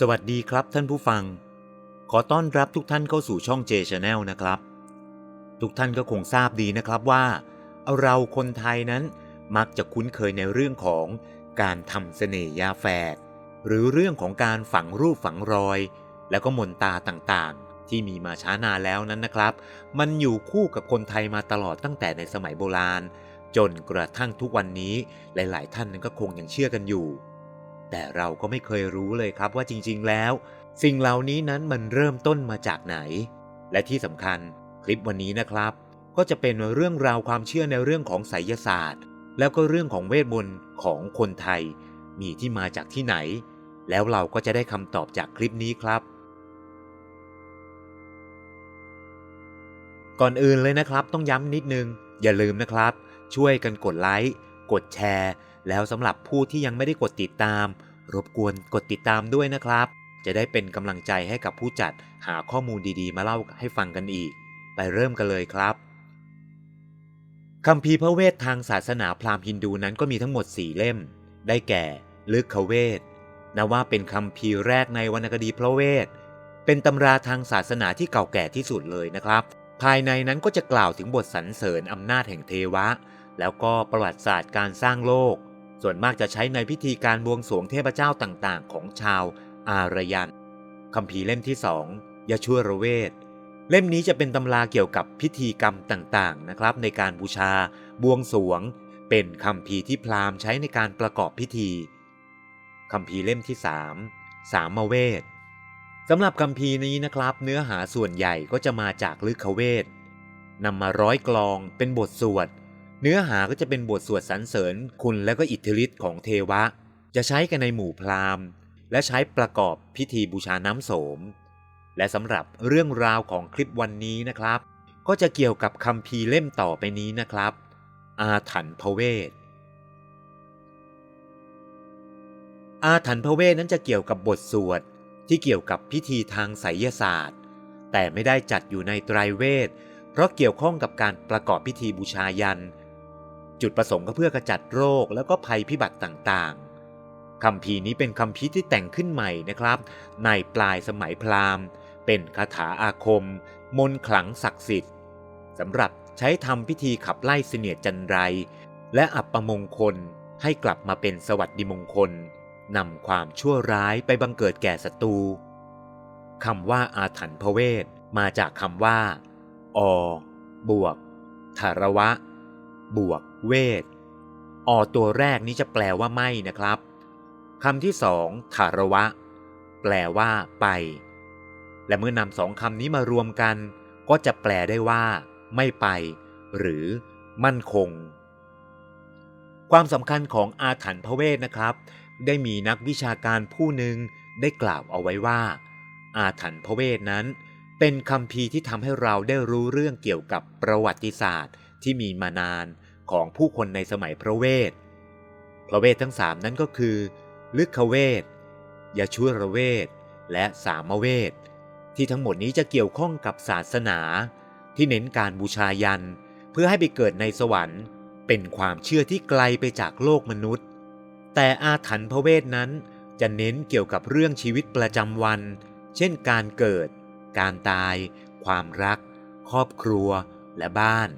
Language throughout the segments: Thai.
สวัสดีครับท่านผู้ฟัง ขอต้อนรับทุกท่านเข้าสู่ช่อง J Channel นะครับ ทุกท่านก็คงทราบดีนะครับว่าเราคนไทยนั้นมักจะคุ้นเคยในเรื่องของการทำเสน่ห์ยาแฝดหรือเรื่องของการฝังรูปฝังรอย แล้วก็มนตาต่างๆ ที่มีมาช้านานแล้วนั้นนะครับ มันอยู่คู่กับคนไทยมาตลอดตั้งแต่ในสมัยโบราณ จนกระทั่งทุกวันนี้หลาย ๆ ท่านนั้นก็คงยังเชื่อกันอยู่ แต่เราก็ไม่เคยรู้เลยครับว่าจริงๆแล้ว สิ่งเหล่านี้นั้นมันเริ่มต้นมาจากไหน และที่สำคัญคลิปวันนี้นะครับ ก็จะเป็นเรื่องราวความเชื่อในเรื่องของไสยศาสตร์ แล้วก็เรื่องของเวทมนต์ของคนไทย มีที่มาจากที่ไหน แล้วเราก็จะได้คำตอบจากคลิปนี้ครับ ก่อนอื่นเลยนะครับต้องย้ำนิดนึง อย่าลืมนะครับ ช่วยกันกดไลค์กดแชร์ แล้วสำหรับผู้ที่ยังไม่ได้กดติดตาม รบกวนกดติดตามด้วยนะครับ จะได้เป็นกำลังใจให้กับผู้จัดหาข้อมูลดีๆ มาเล่าให้ฟังกันอีก ไปเริ่มกันเลยครับคำพีพระเวททางศาสนาพราหมณ์ฮินดูนั้นก็มีทั้งหมด4เล่ม ได้แก่ลึกขเวทนับว่าเป็นคำพีแรกในวรรณคดีพระเวท เป็นตำราทางศาสนาที่เก่าแก่ที่สุดเลยนะครับ ภายในนั้นก็จะกล่าวถึงบทสรรเสริญอำนาจแห่งเทวะ แล้วก็ประวัติศาสตร์การสร้างโลก ส่วนมากจะใช้ในพิธีการบวงสรวงเทพเจ้าต่างๆ ของชาวอารยันคำพีร์เล่มที่สองยาชั่วระเวทเล่มนี้จะเป็นตำราเกี่ยวกับพิธีกรรมต่างๆนะครับ ในการบูชา บวงสรวง เป็นคำพีร์ที่พราหมณ์ใช้ในการประกอบพิธีคำพีร์เล่มที่สามสามเวทสำหรับคำพีร์นี้นะครับ เนื้อหาส่วนใหญ่ก็จะมาจากลึกขเวทนำมาร้อยกลองเป็นบทสวด เนื้อหาก็จะเป็นบทสวดสรรเสริญคุณและก็อิทธิฤทธิ์ของเทวะ จะใช้กันในหมู่พราหมณ์ และใช้ประกอบพิธีบูชาน้ำโสม และสำหรับเรื่องราวของคลิปวันนี้นะครับ ก็จะเกี่ยวกับคำพีเล่มต่อไปนี้นะครับ อาถรรพ์พเวทอาถรรพ์พเวทนั้นจะเกี่ยวกับบทสวดที่เกี่ยวกับพิธีทางไสยศาสตร์ แต่ไม่ได้จัดอยู่ในไตรเวท เพราะเกี่ยวข้องกับการประกอบพิธีบูชายัน จุดประสงค์ก็เพื่อกระจัดโรคแล้วก็ภัยพิบัติต่างๆคำพีนี้เป็นคำพีที่แต่งขึ้นใหม่นะครับ ในปลายสมัยพราหมณ์ เป็นคาถาอาคม มนต์ขลังศักดิ์สิทธิ์สำหรับใช้ทำพิธีขับไล่เสนียดจันไร และอับประมงคลให้กลับมาเป็นสวัสดิมงคลนำความชั่วร้ายไปบังเกิดแก่ศัตรูคำว่าอาถรรพ์พเวทมาจากคำว่า อ บวกธารวะ บวก เวทอตัวแรกนี้จะแปลว่าไม่นะครับคำที่สองธารวะ แปลว่า ไป และเมื่อนำสองคำนี้มารวมกัน ก็จะแปลได้ว่า ไม่ไป หรือ มั่นคง ความสำคัญของอาถรรพ์พระเวทนะครับ ได้มีนักวิชาการผู้หนึ่งได้กล่าวเอาไว้ว่า อาถรรพ์พระเวทนั้น เป็นคำพีที่ทำให้เราได้รู้เรื่องเกี่ยวกับประวัติศาสตร์ที่มีมานาน ของผู้คนในสมัยพระเวท พระเวททั้งสามนั้นก็คือลึกขเวทยาชุระเวท และสามเวท ที่ทั้งหมดนี้จะเกี่ยวข้องกับศาสนา ที่เน้นการบูชายัน เพื่อให้ไปเกิดในสวรรค์ เป็นความเชื่อที่ไกลไปจากโลกมนุษย์ แต่อาถรรพ์พระเวทนั้นจะเน้นเกี่ยวกับเรื่องชีวิตประจำวัน เช่นการเกิด การตาย ความรัก ครอบครัว และบ้าน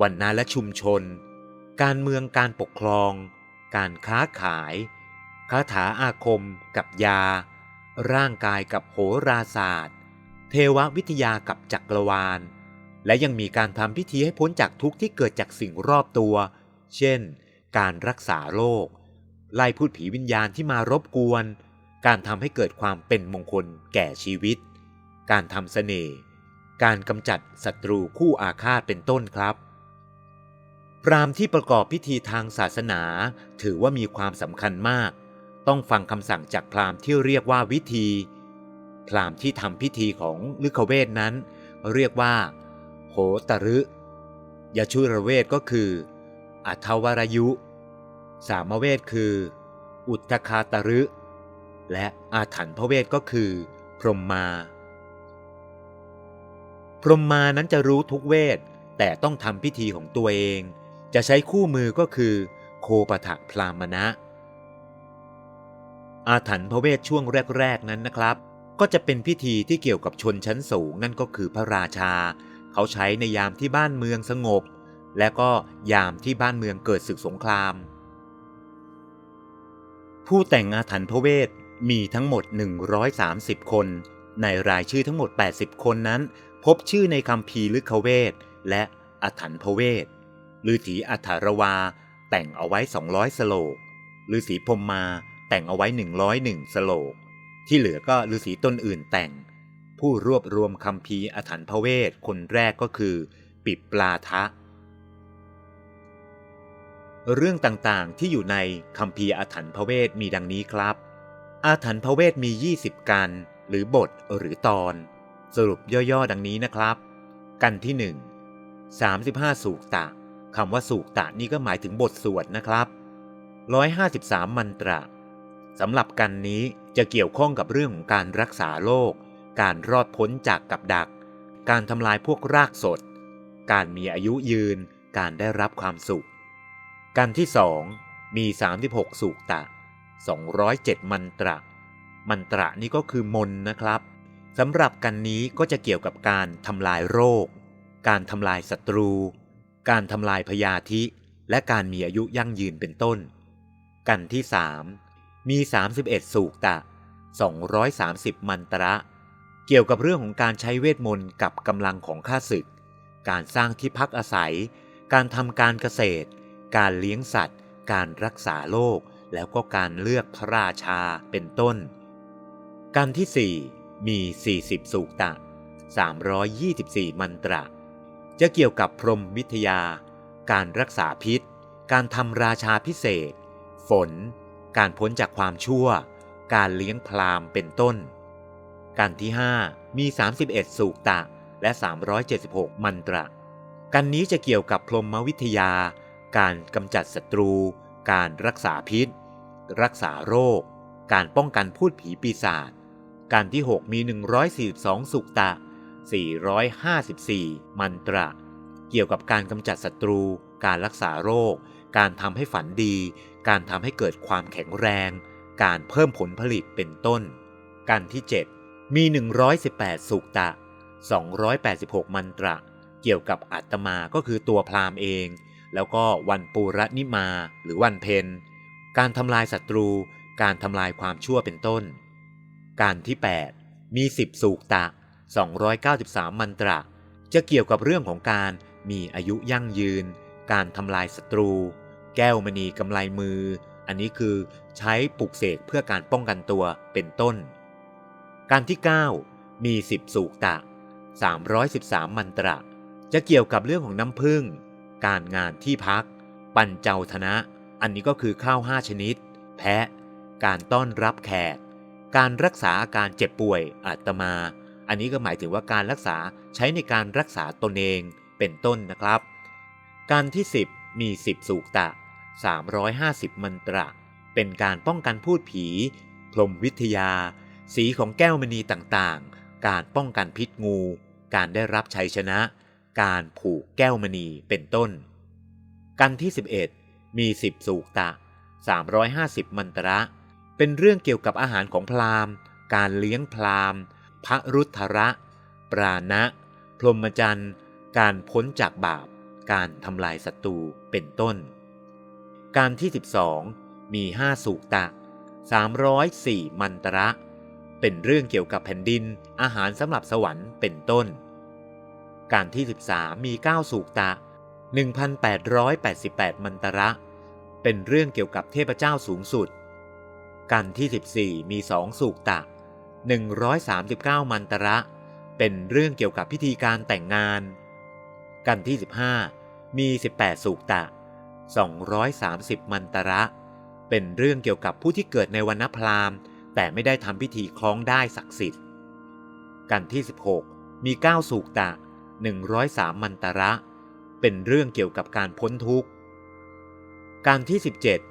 วันนาและชุมชน การเมืองการปกครอง การค้าขาย คาถาอาคมกับยา ร่างกายกับโหราศาสตร์ เทววิทยากับจักรวาล และยังมีการทำพิธีให้พ้นจากทุกข์ที่เกิดจากสิ่งรอบตัว เช่น การรักษาโรค ไล่พูดผีวิญญาณที่มารบกวน การทำให้เกิดความเป็นมงคลแก่ชีวิต การทำเสน่ห์การกำจัดศัตรูคู่อาฆาตเป็นต้นครับ พราหมณ์ที่ประกอบพิธีทางศาสนา ถือว่ามีความสำคัญมาก ต้องฟังคำสั่งจากพราหมณ์ที่เรียกว่าวิธี พราหมณ์ที่ทำพิธีของลึกเวทนั้น เรียกว่า โหตรึยชุระเวทก็คือ อัทวรยุ สามเวทคือ อุตคาตรึ และอาถรรพ์พระเวทก็คือ พรหมมา พรหมมานั้นจะรู้ทุกเวทแต่ต้องทำพิธีของตัวเอง จะใช้คู่มือก็คือ โคปถะพรามณะ อาถรรพ์พระเวทช่วงแรก ๆ นั้นนะครับ ก็จะเป็นพิธีที่เกี่ยวกับชนชั้นสูงนั่นก็คือพระราชา เขาใช้ในยามที่บ้านเมืองสงบ และก็ยามที่บ้านเมืองเกิดศึกสงคราม ผู้แต่งอาถรรพ์พระเวทมีทั้งหมด 130 คน ในรายชื่อทั้งหมด 80 คนนั้น พบชื่อในคำพีลึกเวทและอาถรรพ์พระเวท ฤาษีอัฐารวา แต่งเอาไว้ 200 สโลกฤาษีพมมาแต่งเอาไว้ 101 สโลก ที่เหลือก็ฤาษีต้นอื่นแต่ง ผู้รวบรวมคำพีร์อาถรรพ์พระเวทคนแรกก็คือ ปิปลาทะ เรื่องต่างๆที่อยู่ในคำพีร์อาถรรพ์พระเวทมีดังนี้ครับ อาถรรพ์พระเวทมี 20 กัน หรือบทหรือตอน สรุปย่อๆดังนี้นะครับ กันที่ 1 35 สูกตะ คำว่าสูกตะนี่ก็หมายถึงบทสวดนะครับ 153 มันตระสำหรับกันนี้จะเกี่ยวข้องกับเรื่องของการรักษาโรค การรอดพ้นจากกับดัก การทำลายพวกรากสด การมีอายุยืน การได้รับความสุข กันที่สองมี 36 สูกตะ 207 มันตระ มันตระนี่ก็คือมนนะครับสำหรับกันนี้ก็จะเกี่ยวกับการทำลายโรค การทำลายศัตรู การทำลายพยาธิ และการมีอายุยั่งยืนเป็นต้น กันที่สามมี 31 สูกตะ 230 มันตระ เกี่ยวกับเรื่องของการใช้เวทมนต์กับกำลังของข้าศึก การสร้างที่พักอาศัย การทำการเกษตร การเลี้ยงสัตว์ การรักษาโรคแล้วก็การเลือกพระราชาเป็นต้น กันที่ 4 มี 40 สูกตะ 324 มันตระ จะเกี่ยวกับพรหมวิทยา การรักษาพิษ การทำราชาพิเศษ ฝน การพ้นจากความชั่ว การเลี้ยงพรามเป็นต้น กันที่ 5 มี 31 สูกตะ และ 376 มันตระ กันนี้จะเกี่ยวกับพรหมวิทยา การกำจัดศัตรู การรักษาพิษ รักษาโรค การป้องกันพูดผีปีศาจการที่ 6 มี 142 สุกตะ 454 มันตระ เกี่ยวกับการกำจัดศัตรู การรักษาโรค การทำให้ฝันดี การทำให้เกิดความแข็งแรง การเพิ่มผลผลิตเป็นต้น กันที่ 7 มี 118 สุกตะ 286 มันตระ เกี่ยวกับอัตมาก็คือตัวพราหมณ์เอง แล้วก็วันปูรนิมาหรือวันเพนการทำลายศัตรู การทำลายความชั่วเป็นต้น การที่ 8 มี 10 สูกตะ 293 มันตระ จะเกี่ยวกับเรื่องของการมีอายุยั่งยืน การทำลายศัตรู แก้วมณีกำไลมือ อันนี้คือใช้ปลุกเสกเพื่อการป้องกันตัวเป็นต้น การที่ 9 มี 10 สูกตะ 313 มันตระ จะเกี่ยวกับเรื่องของน้ำผึ้งการงานที่พัก ปัญเจ้าธนะ อันนี้ก็คือข้าวห้าชนิด แพะ การต้อนรับแขก การรักษาอาการเจ็บป่วยอาตมา อันนี้ก็หมายถึงว่าการรักษาใช้ในการรักษาตนเองเป็นต้นนะครับ การที่ 10 มี 10 สูกตะ 350 มันตระ เป็นการป้องกันพูดผี พรมวิทยา สีของแก้วมณีต่างๆ การป้องกันพิษงู การได้รับชัยชนะ การผูกแก้วมณีเป็นต้น กันที่ 11 มี 10 สูกตะ 350 มันตระ เป็นเรื่องเกี่ยวกับอาหารของพราหมณ์ การเลี้ยงพราหมณ์ พระรุทระ ปราณะ พรหมจรรย์ การพ้นจากบาป การทำลายศัตรู เป็นต้น การที่ 12 มี 5 สูกตะ 304 มันตระ เป็นเรื่องเกี่ยวกับแผ่นดิน อาหารสำหรับสวรรค์ เป็นต้น การที่ 13 มี 9 สูกตะ 1,888 มันตระ เป็นเรื่องเกี่ยวกับเทพเจ้าสูงสุดกันที่ 14 มี2สูกตะ 139 มันตระ เป็นเรื่องเกี่ยวกับพิธีการแต่งงาน กันที่ 15 มี 18 สูกตะ 230 มันตระ เป็นเรื่องเกี่ยวกับผู้ที่เกิดในวันพราหมณ์ แต่ไม่ได้ทำพิธีคล้องได้ศักดิ์สิทธิ์ กันที่ 16 มี 9 สูกตะ 103 มันตระ เป็นเรื่องเกี่ยวกับการพ้นทุกข์การที่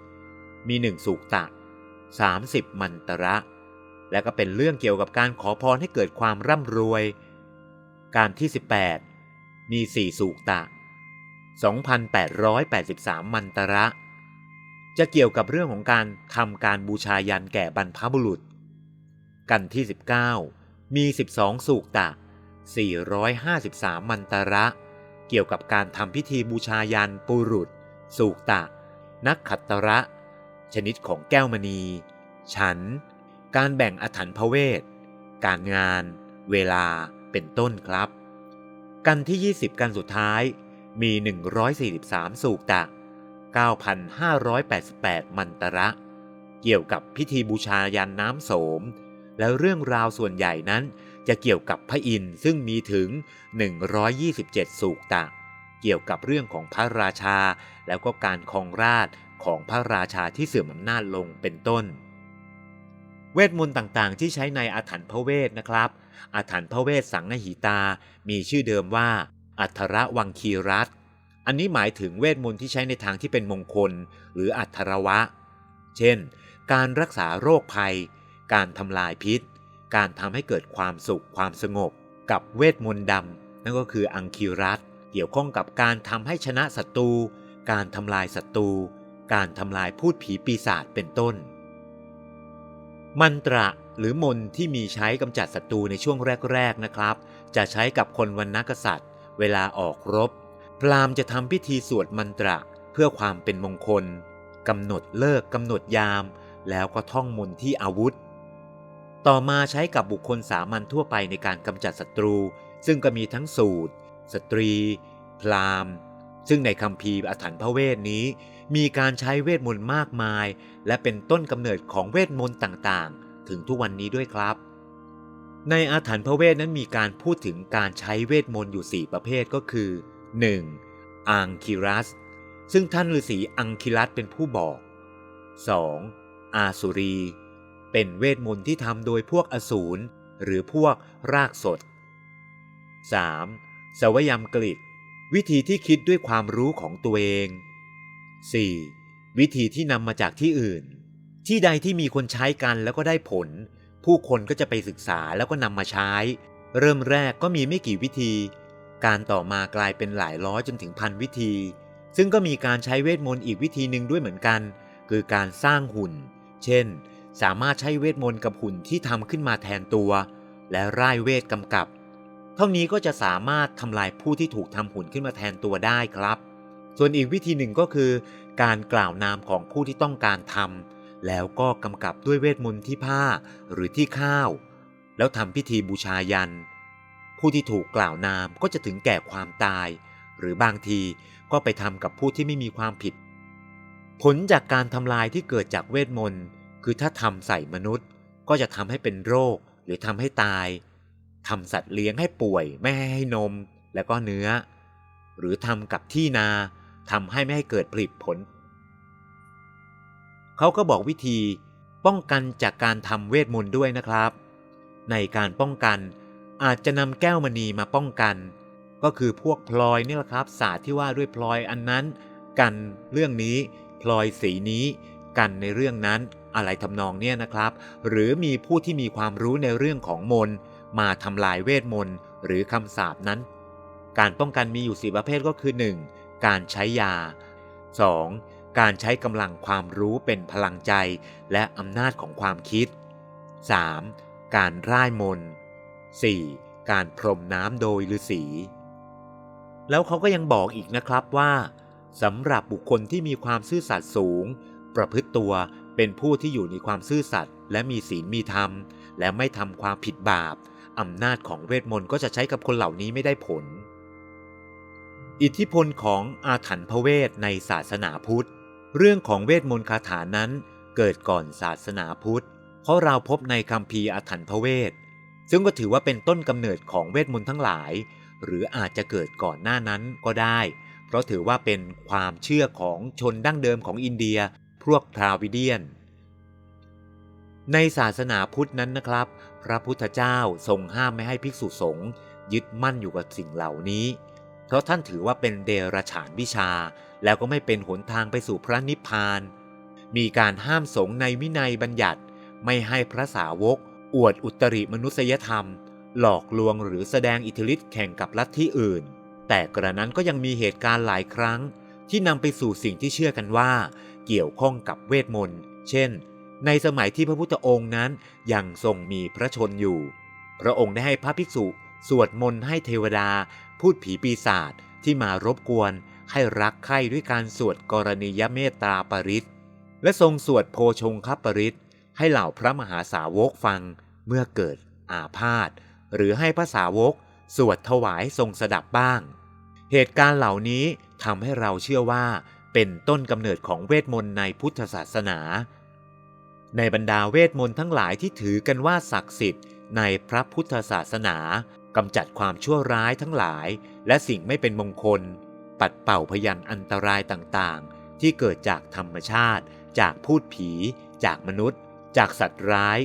17 มี 1 สูกตะ 30 มันตระ และก็เป็นเรื่องเกี่ยวกับการขอพรให้เกิดความร่ำรวย การที่ 18 มี4สูกตะ 2,883 มันตระ จะเกี่ยวกับเรื่องของการทำการบูชายันแก่บรรพบุรุษ กันที่ 19 มี 12 สูกตะ 453 มันตระ เกี่ยวกับการทำพิธีบูชายันปุรุษ สูกตะ นักขัตตระ ชนิดของแก้วมณี ฉัน การแบ่งอถันพเวท การงาน เวลาเป็นต้นครับ กันที่ 20 กันสุดท้ายมี 143 สูกตะ 9,588 มันตระ เกี่ยวกับพิธีบูชายันน้ำโสม แล้วเรื่องราวส่วนใหญ่นั้นจะเกี่ยวกับพระอินทร์ซึ่งมีถึง 127 สูกตะ เกี่ยวกับเรื่องของพระราชา แล้วก็การครองราชของพระราชาที่เสื่อมอำนาจลงเป็นต้น เวทมนต์ต่างๆ ที่ใช้ในอาถรรพ์พระเวทนะครับ อาถรรพ์พระเวทสังนหิตา มีชื่อเดิมว่า อัทระวังคีรัตอันนี้หมายถึงเวทมนต์ที่ใช้ในทางที่เป็นมงคล หรืออัทรวะ เช่น การรักษาโรคภัย การทำลายพิษ การทำให้เกิดความสุขความสงบ กับเวทมนต์ดำนั่นก็คืออังคีรัตเกี่ยวข้องกับการทำให้ชนะศัตรู การทำลายศัตรู การทำลายพูดผีปีศาจเป็นต้น มันตระหรือมนที่มีใช้กำจัดศัตรูในช่วงแรกๆนะครับ จะใช้กับคนวันนักษัตริย์ เวลาออกรบ พราหมณ์จะทำพิธีสวดมันตระเพื่อความเป็นมงคลกำหนดเลิกกำหนดยาม แล้วก็ท่องมนที่อาวุธ ต่อมาใช้กับบุคคลสามัญทั่วไปในการกำจัดศัตรู ซึ่งก็มีทั้งสูตร สตรี พราหมณ์ ซึ่งในคำพีร์อถันพระเวทนี้ มีการใช้เวทมนต์มากมาย และเป็นต้นกำเนิดของเวทมนต์ต่างๆ ถึงทุกวันนี้ด้วยครับ ในอาถรรพ์พระเวทนั้นมีการพูดถึงการใช้เวทมนต์อยู่ 4 ประเภทก็คือ 1. อังคิรัส ซึ่งท่านฤาษีอังคิรัสเป็นผู้บอก 2. อาสุรี เป็นเวทมนต์ที่ทำโดยพวกอสูรหรือพวกรากสด 3. สวยามกฤิตวิธีที่คิดด้วยความรู้ของตัวเอง 4. วิธีที่นำมาจากที่อื่น ที่ใดที่มีคนใช้กันแล้วก็ได้ผล ผู้คนก็จะไปศึกษาแล้วก็นำมาใช้ เริ่มแรกก็มีไม่กี่วิธี การต่อมากลายเป็นหลายร้อยจนถึงพันวิธี ซึ่งก็มีการใช้เวทมนต์อีกวิธีหนึ่งด้วยเหมือนกัน คือการสร้างหุ่น เช่น สามารถใช้เวทมนต์กับหุ่นที่ทำขึ้นมาแทนตัว และร่ายเวทกำกับ เท่านี้ก็จะสามารถทำลายผู้ที่ถูกทำหุ่นขึ้นมาแทนตัวได้ครับ ส่วนอีกวิธีหนึ่งก็คือ การกล่าวนามของผู้ที่ต้องการทำแล้วก็กำกับด้วยเวทมนต์ที่ผ้าหรือที่ข้าว แล้วทำพิธีบูชายัน ผู้ที่ถูกกล่าวนามก็จะถึงแก่ความตาย หรือบางทีก็ไปทำกับผู้ที่ไม่มีความผิด ผลจากการทำลายที่เกิดจากเวทมนต์คือถ้าทำใส่มนุษย์ ก็จะทำให้เป็นโรคหรือทำให้ตายทำสัตว์เลี้ยงให้ป่วยไม่ให้ให้นม แล้วก็เนื้อ หรือทำกับที่นา ทำให้ไม่ให้เกิดผลิตผล เขาก็บอกวิธีป้องกันจากการทำเวทมนต์ด้วยนะครับ ในการป้องกันอาจจะนำแก้วมณีมาป้องกัน ก็คือพวกพลอยนี่แหละครับศาสตร์ที่ว่าด้วยพลอยอันนั้น กันเรื่องนี้พลอยสีนี้ กันในเรื่องนั้นอะไรทำนองเนี่ยนะครับ หรือมีผู้ที่มีความรู้ในเรื่องของมนมาทำลายเวทมนต์หรือคำสาปนั้น การป้องกันมีอยู่สี่ประเภทก็คือ 1. การใช้ยา 2. การใช้กำลังความรู้เป็นพลังใจและอำนาจของความคิด 3. การร่ายมนต์ 4. การพรมน้ำโดยฤาษีแล้วเขาก็ยังบอกอีกนะครับว่าสำหรับบุคคลที่มีความซื่อสัตย์สูง ประพฤติตัวเป็นผู้ที่อยู่ในความซื่อสัตย์และมีศีลมีธรรม และไม่ทำความผิดบาปอำนาจของเวทมนต์ก็จะใช้กับคนเหล่านี้ไม่ได้ผล อิทธิพลของอาถรรพ์พระเวทในศาสนาพุทธ เรื่องของเวทมนต์คาถานั้นเกิดก่อนศาสนาพุทธ เพราะเราพบในคัมภีร์อาถรรพ์พระเวท ซึ่งก็ถือว่าเป็นต้นกำเนิดของเวทมนต์ทั้งหลาย หรืออาจจะเกิดก่อนหน้านั้นก็ได้ เพราะถือว่าเป็นความเชื่อของชนดั้งเดิมของอินเดีย พวกทราวิเดียน ในศาสนาพุทธนั้นนะครับ พระพุทธเจ้าทรงห้ามไม่ให้ภิกษุสงฆ์ยึดมั่นอยู่กับสิ่งเหล่านี้ เพราะท่านถือว่าเป็นเดรัจฉานวิชา แล้วก็ไม่เป็นหนทางไปสู่พระนิพพาน มีการห้ามสงในวินัยบัญญัติ ไม่ให้พระสาวก อวดอุตริมนุษยธรรม หลอกลวงหรือแสดงอิทธิฤทธิ์แข่งกับลัทธิอื่น แต่กระนั้นก็ยังมีเหตุการณ์หลายครั้ง ที่นำไปสู่สิ่งที่เชื่อกันว่า เกี่ยวข้องกับเวทมนต์ เช่น ในสมัยที่พระพุทธองค์นั้นยังทรงมีพระชนอยู่ พระองค์ได้ให้พระภิกษุ สวดมนต์ให้เทวดา พูดผีปีศาจที่มารบกวน ให้รักใคร่ด้วยการสวดกรณียเมตตาปริศและทรงสวดโพชงคปริศให้เหล่าพระมหาสาวกฟังเมื่อเกิดอาพาธหรือให้พระสาวก สวดถวายทรงสดับบ้าง เหตุการณ์เหล่านี้ทำให้เราเชื่อว่า เป็นต้นกำเนิดของเวทมนต์ในพุทธศาสนา ในบรรดาเวทมนต์ทั้งหลายที่ถือกันว่าศักดิ์สิทธิ์ในพระพุทธศาสนา กำจัดความชั่วร้ายทั้งหลาย และสิ่งไม่เป็นมงคล ปัดเป่าพยันอันตรายต่างๆ ที่เกิดจากธรรมชาติ จากพูดผี จากมนุษย์ จากสัตว์ร้าย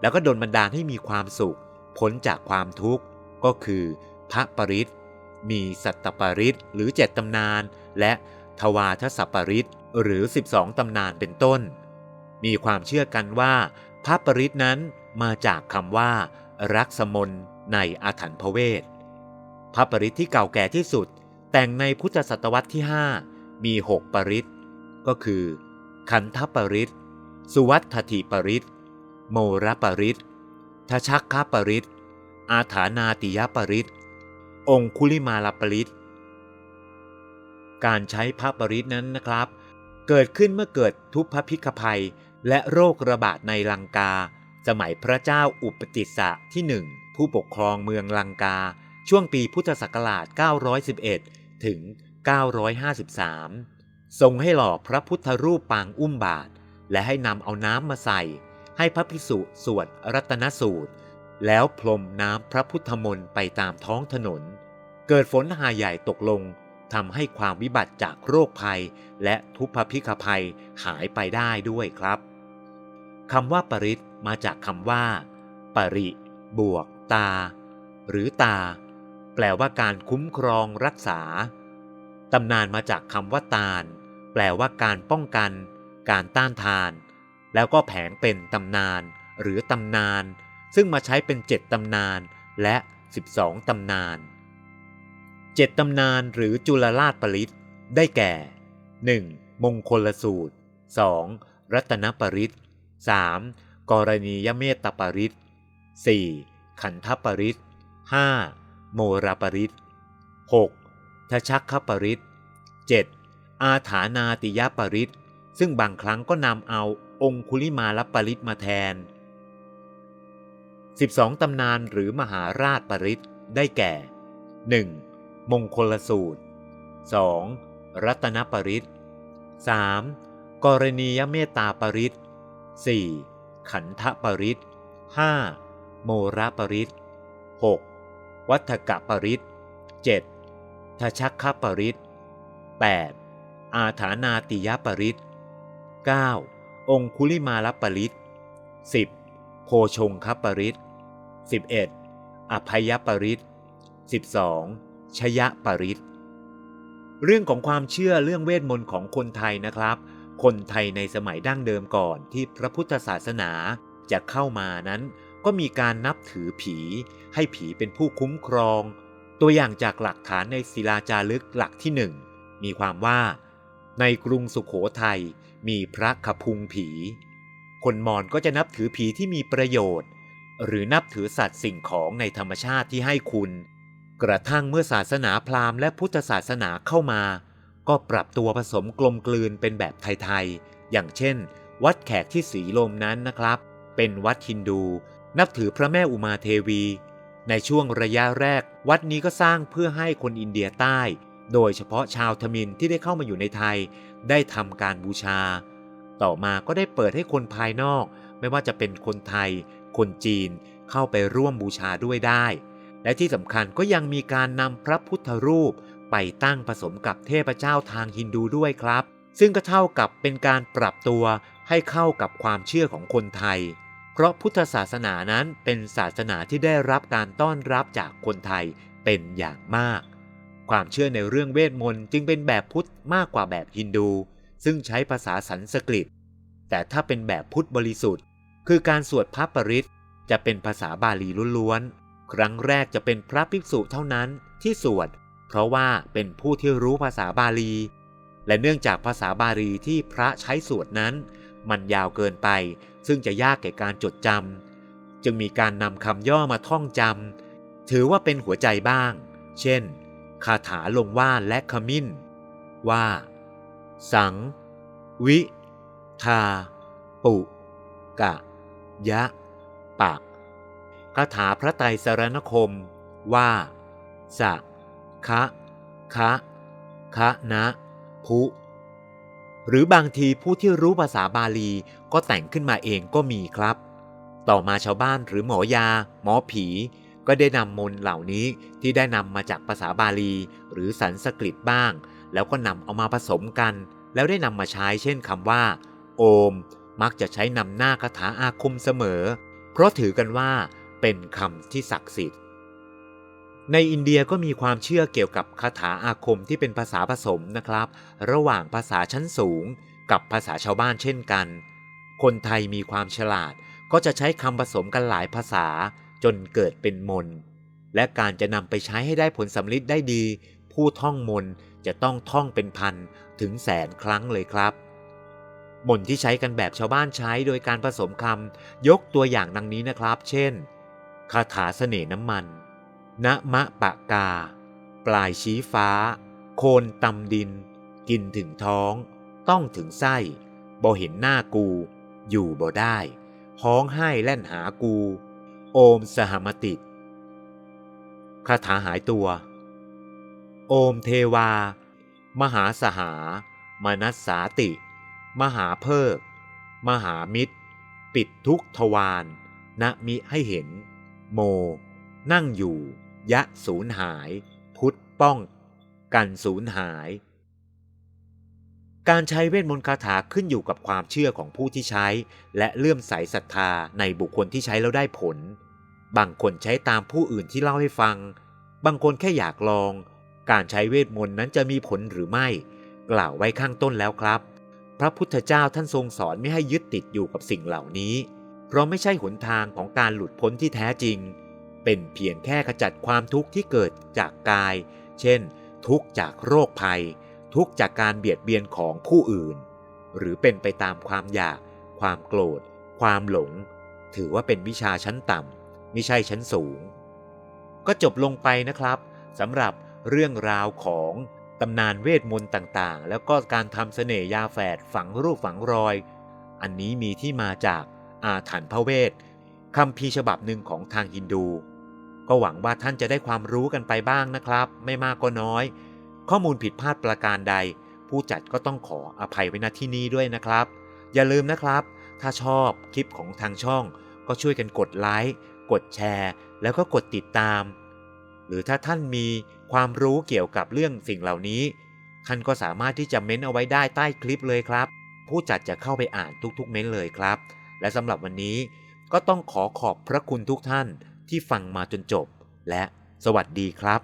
แล้วก็ดลบันดาลให้มีความสุข พ้นจากความทุกข์ ก็คือพระปริศมีสัตตปริศหรือเจ็ดตำนาน และทวาทศปริศหรือ 12 ตำนานเป็นต้น มีความเชื่อกันว่าพระปริศนั้นมาจากคำว่า รักสมน ในอาถรรพเวทพระปริศที่เก่าแก่ที่สุด แต่งในพุทธศตวรรษที่ 5 มี 6 ปริศก็คือ ขันธปริศสุวัตถิปริศโมรปริศทชักคปริศอาถานาติยปริศองคุลิมาลปริศการใช้พระปริศนั้นนะครับ เกิดขึ้นเมื่อเกิดทุพพพิกภัย และโรคระบาดในลังกา สมัยพระเจ้าอุปติสสะที่หนึ่ง ผู้ปกครองเมืองลังกา ช่วงปีพุทธศักราช 911 ถึง 953 ทรงให้หล่อพระพุทธรูปปางอุ้มบาท และให้นำเอาน้ำมาใส่ ให้พระภิกษุสวดรัตนสูตร แล้วพรมน้ำพระพุทธมนต์ไปตามท้องถนน เกิดฝนหาใหญ่ตกลงทำให้ความวิบัติจากโรคภัย และทุพพพิกภัยหายไปได้ด้วยครับคำว่าปริศมาจากคำว่า ปริ บวก ตา หรือตา แปลว่าการคุ้มครองรักษา ตำนานมาจากคำว่าตาล แปลว่าการป้องกัน การต้านทาน แล้วก็แผงเป็นตำนาน หรือตำนาน ซึ่งมาใช้เป็นเจ็ดตำนานและ 12 ตำนานเจ็ดตำนานหรือจุลราชปริศได้แก่ 1. มงคลสูตร 2. รัตนปริศ 3. กรณียเมตตปริศ 4. ขันธปริศ 5. โมรปริศ 6. ทชักขปริศ 7. อาถานาติยปริศ ซึ่งบางครั้งก็นำเอาองคุลิมาลปริศมาแทน 12 ตำนานหรือมหาราชปริศได้แก่ 1. มงคลสูตร 2. รัตนปริศ 3. กรณียเมตตาปริศ 4. ขันธปริศ 5. โมระปริศ 6. วัฏกะปริศ 7. ทชักขปริศ 8. อาถานาติยปริศ 9. องคุลิมาลปริศ 10. โพชงคปริศ 11. อภัยปริศ 12. ชยะปริศเรื่องของความเชื่อเรื่องเวทมนต์ของคนไทยนะครับ คนไทยในสมัยดั้งเดิมก่อนที่พระพุทธศาสนาจะเข้ามานั้น ก็มีการนับถือผี ให้ผีเป็นผู้คุ้มครอง ตัวอย่างจากหลักฐานในศิลาจารึกหลักที่หนึ่งมีความว่า ในกรุงสุขโขทัยมีพระขพุงผี คนมอญก็จะนับถือผีที่มีประโยชน์ หรือนับถือสัตว์สิ่งของในธรรมชาติที่ให้คุณ กระทั่งเมื่อศาสนาพราหมณ์และพุทธศาสนาเข้ามา ก็ปรับตัวผสมกลมกลืนเป็นแบบไทยๆอย่างเช่น วัดแขกที่สีลมนั้นนะครับ เป็นวัดฮินดู นับถือพระแม่อุมาเทวี ในช่วงระยะแรก วัดนี้ก็สร้างเพื่อให้คนอินเดียใต้ โดยเฉพาะชาวทมินที่ได้เข้ามาอยู่ในไทย ได้ทำการบูชา ต่อมาก็ได้เปิดให้คนภายนอก ไม่ว่าจะเป็นคนไทย คนจีนเข้าไปร่วมบูชาด้วยได้ และที่สำคัญก็ยังมีการนำพระพุทธรูปไปตั้งผสมกับเทพเจ้าทางฮินดูด้วยครับ ซึ่งก็เท่ากับเป็นการปรับตัวให้เข้ากับความเชื่อของคนไทย เพราะพุทธศาสนานั้นเป็นศาสนาที่ได้รับการต้อนรับจากคนไทยเป็นอย่างมาก ความเชื่อในเรื่องเวทมนต์จึงเป็นแบบพุทธมากกว่าแบบฮินดู ซึ่งใช้ภาษาสันสกฤต แต่ถ้าเป็นแบบพุทธบริสุทธิ์ คือการสวดพระปริศจะเป็นภาษาบาลีล้วนๆ ครั้งแรกจะเป็นพระภิกษุเท่านั้นที่สวด เพราะว่าเป็นผู้ที่รู้ภาษาบาลี และเนื่องจากภาษาบาลีที่พระใช้สวดนั้น มันยาวเกินไป ซึ่งจะยากแก่การจดจำจึงมีการนำคำย่อมาท่องจำถือว่าเป็นหัวใจบ้าง เช่น คาถาลงว่านและขมิ้น ว่า สัง วิ ทา ปุ กะ ยะ ปะคาถาพระไตรสรณคม ว่า สะ คะ คะ คะนะพุ หรือบางทีผู้ที่รู้ภาษาบาลีก็แต่งขึ้นมาเองก็มีครับ ต่อมาชาวบ้านหรือหมอยา หมอผี ก็ได้นำมนต์เหล่านี้ที่ได้นำมาจากภาษาบาลี หรือสันสกฤตบ้าง แล้วก็นำเอามาผสมกัน แล้วได้นำมาใช้เช่นคำว่า โอม มักจะใช้นำหน้าคาถาอาคมเสมอ เพราะถือกันว่าเป็นคำที่ศักดิ์สิทธิ์ ในอินเดียก็มีความเชื่อเกี่ยวกับคาถาอาคมที่เป็นภาษาผสมนะครับ ระหว่างภาษาชั้นสูง กับภาษาชาวบ้านเช่นกัน คนไทยมีความฉลาด ก็จะใช้คำผสมกันหลายภาษาจนเกิดเป็นมน และการจะนำไปใช้ให้ได้ผลสำลิดได้ดี ผู้ท่องมนจะต้องท่องเป็นพันถึงแสนครั้งเลยครับ มนที่ใช้กันแบบชาวบ้านใช้โดยการผสมคำยกตัวอย่างดังนี้นะครับ เช่น คาถาเสน่ห์น้ำมัน ณมะปะกา ปลายชี้ฟ้า โคนตำดิน กินถึงท้อง ต้องถึงไส้บ่เห็นหน้ากู อยู่บ่ได้ห้องให้แล่นหากู โอมสหมติคาถาหายตัว โอมเทวา มหาสหามนัสสาติ มหาเพิก มหามิตร ปิดทุกทวารณมิให้เห็น โม นั่งอยู่ ยะสูญหาย พุทธป้อง กันสูญหาย การใช้เวทมนต์คาถาขึ้นอยู่กับความเชื่อของผู้ที่ใช้ และเลื่อมใสศรัทธาในบุคคลที่ใช้แล้วได้ผล บางคนใช้ตามผู้อื่นที่เล่าให้ฟัง บางคนแค่อยากลอง การใช้เวทมนต์นั้นจะมีผลหรือไม่ กล่าวไว้ข้างต้นแล้วครับ พระพุทธเจ้าท่านทรงสอนไม่ให้ยึดติดอยู่กับสิ่งเหล่านี้ เพราะไม่ใช่หนทางของการหลุดพ้นที่แท้จริง เป็นเพียงแค่ขจัดความทุกข์ที่เกิดจากกาย เช่น ทุกข์จากโรคภัย ทุกข์จากการเบียดเบียนของผู้อื่น หรือเป็นไปตามความอยาก ความโกรธ ความหลง ถือว่าเป็นวิชาชั้นต่ำไม่ใช่ชั้นสูง ก็จบลงไปนะครับสำหรับเรื่องราวของตำนานเวทมนต์ต่างๆ แล้วก็การทำเสน่ห์ยาแฝดฝังรูปฝังรอย อันนี้มีที่มาจากอาถรรพ์พระเวทคำพีฉบับหนึ่งของทางฮินดู ก็หวังว่าท่านจะได้ความรู้กันไปบ้างนะครับ ไม่มากก็น้อย ข้อมูลผิดพลาดประการใด ผู้จัดก็ต้องขออภัยไว้ณที่นี้ด้วยนะครับ อย่าลืมนะครับ ถ้าชอบคลิปของทางช่อง ก็ช่วยกันกดไลค์กดแชร์ แล้วก็กดติดตาม หรือถ้าท่านมีความรู้เกี่ยวกับเรื่องสิ่งเหล่านี้ ท่านก็สามารถที่จะเม้นเอาไว้ได้ใต้คลิปเลยครับ ผู้จัดจะเข้าไปอ่านทุกๆ เม้นเลยครับ และสำหรับวันนี้ก็ต้องขอขอบพระคุณทุกท่าน ที่ฟังมาจนจบ และสวัสดีครับ